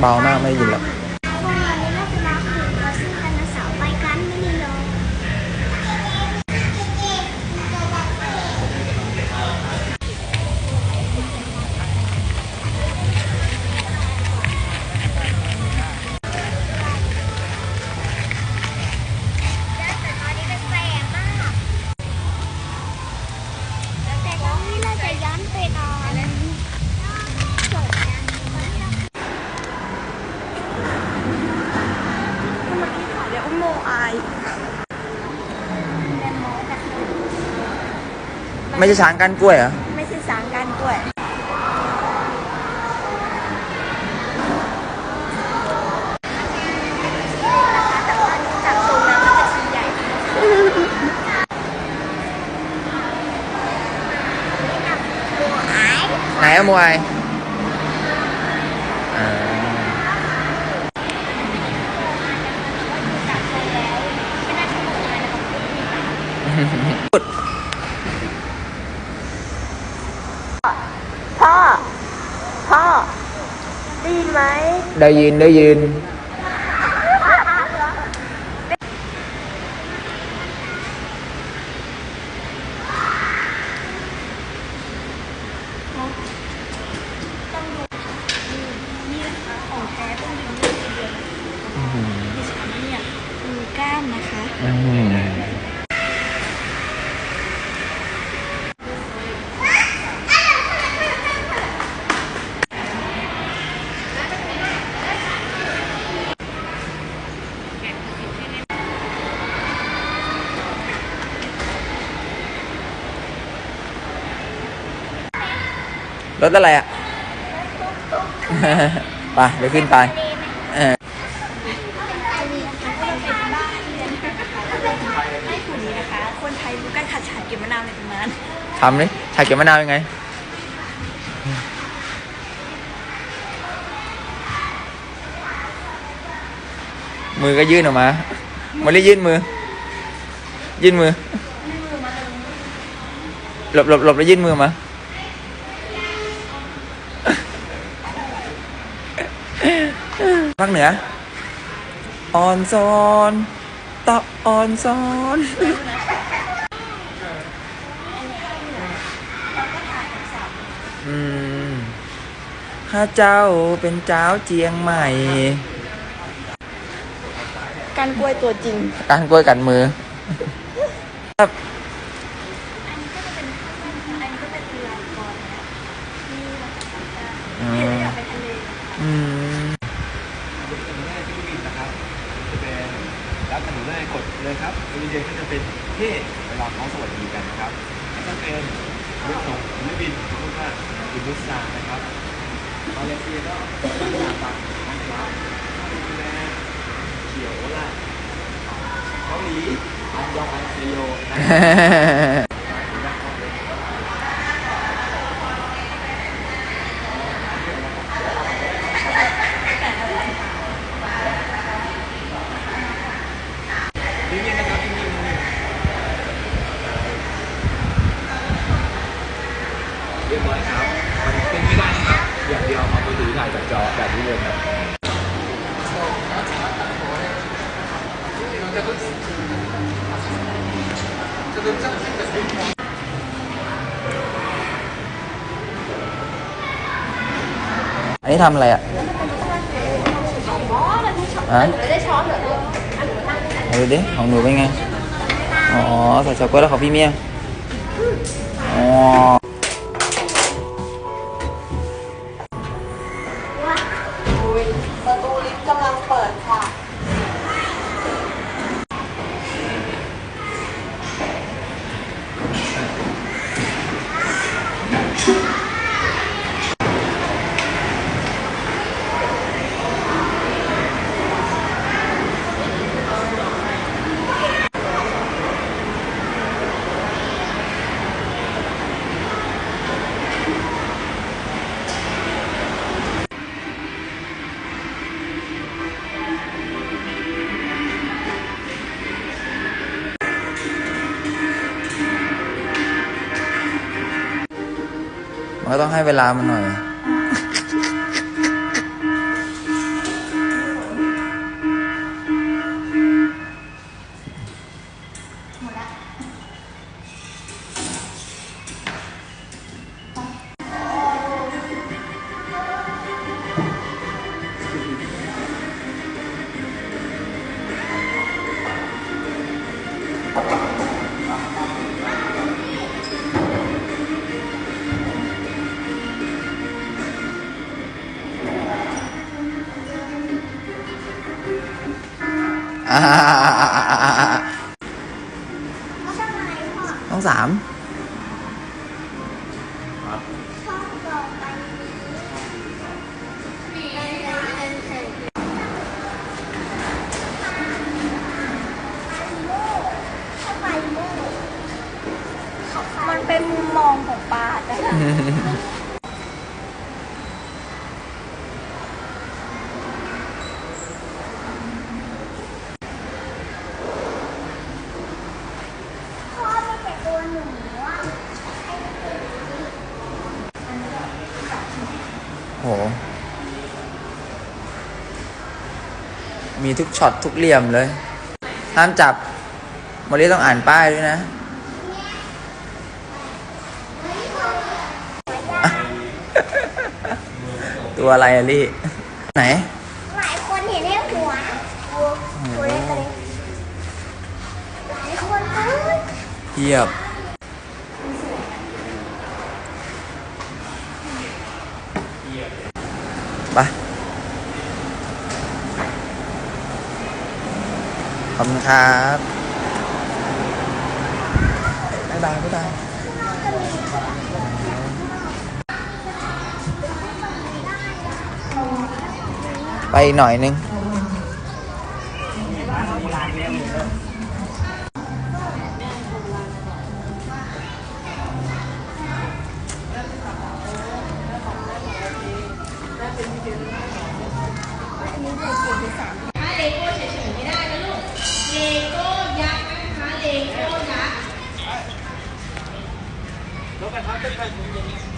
เบามากไม่ได้ยินหรอก ไม่ใช่ช้างกันกล้วยเหรอ ไม่ใช่สางกันกล้วย แต่ว่าจากทรงแล้วมันจะชิ้นใหญ่ไหนอะมวยอ่า พ่อ พ่อ ได้ยินไหม ได้ยินได้ยินนี่นะคะของแท้ต้องดูนี่เดียวดิฉันเนี่ยมีกล้ามนะคะ อืม รถอะไรอะไปเดี๋ยวขึ้นไปเออให้ถุงนี้นะคะคนไทยรู้กันขัดฉาดเก็บมะนาวในตำนานทำเลยชาเขียวมะนาวยังไง มือก็ยื่นออกมามาเลยยื่นมือ ยื่นมือ หลบหลบหลบแล้วยื่นมือมา ภาคเหนือออนซอนตะออนซอนอืมข้าเจ้าเป็นเจ้าเจียงใหม่ การกล้วยตัวจริง การกล้วยกันมือครับอันนี้ก็เป็นเรือก่อนนะนี่นะคะอืเห็นม แล้วอยากไปทะเล อืม แล้วถนน เลยครับบริเวณก็จะเป็นเท่เวลาเขาสวัสดีกันนะครับก็เป็นเรื่องของนักบินส์เรียกว่าอินดุสซานะครับมาเลเซียก็หน้าตังนะครับนิวซีแลเขียวละเกาหลีอันยองอันเซโยนะครับ นิ่งๆนะครับนิ่งๆนิ่งๆ เรียบร้อยครับ มันเป็นไม่ได้นะครับ อย่างเดียวเอามือถือถ่ายจากจอแบบนี้เลยครับอันนี้ทำอะไรอะฮะเอาดูดิ ของหนูเป็นไง อ๋อใส่ช็อกโกแลตของพี่เมีย ก็ต้องให้เวลามันหน่อย เขาทำไมพ่อต้องสามครับชอบบอกไปเข้าไปโม่เข้าไปมันเป็นมุมมองของปลาแต่ละ พ่อไม่แต่ตัวหนูอะ โห มีทุกช็อตทุกเหลี่ยมเลย ห้ามจับมารีต้องอ่านป้ายด้วยนะตัวอะไรอะลี่ ไหน หลายคนเห็นแค่หัวตัวตัวเล็กๆหลายคนเลยเทียบ ไปขอบคุณครับบ๊ายบายบ๊ายบายไปอีกหน่อยนึง แล้วกันครับเต้นกัน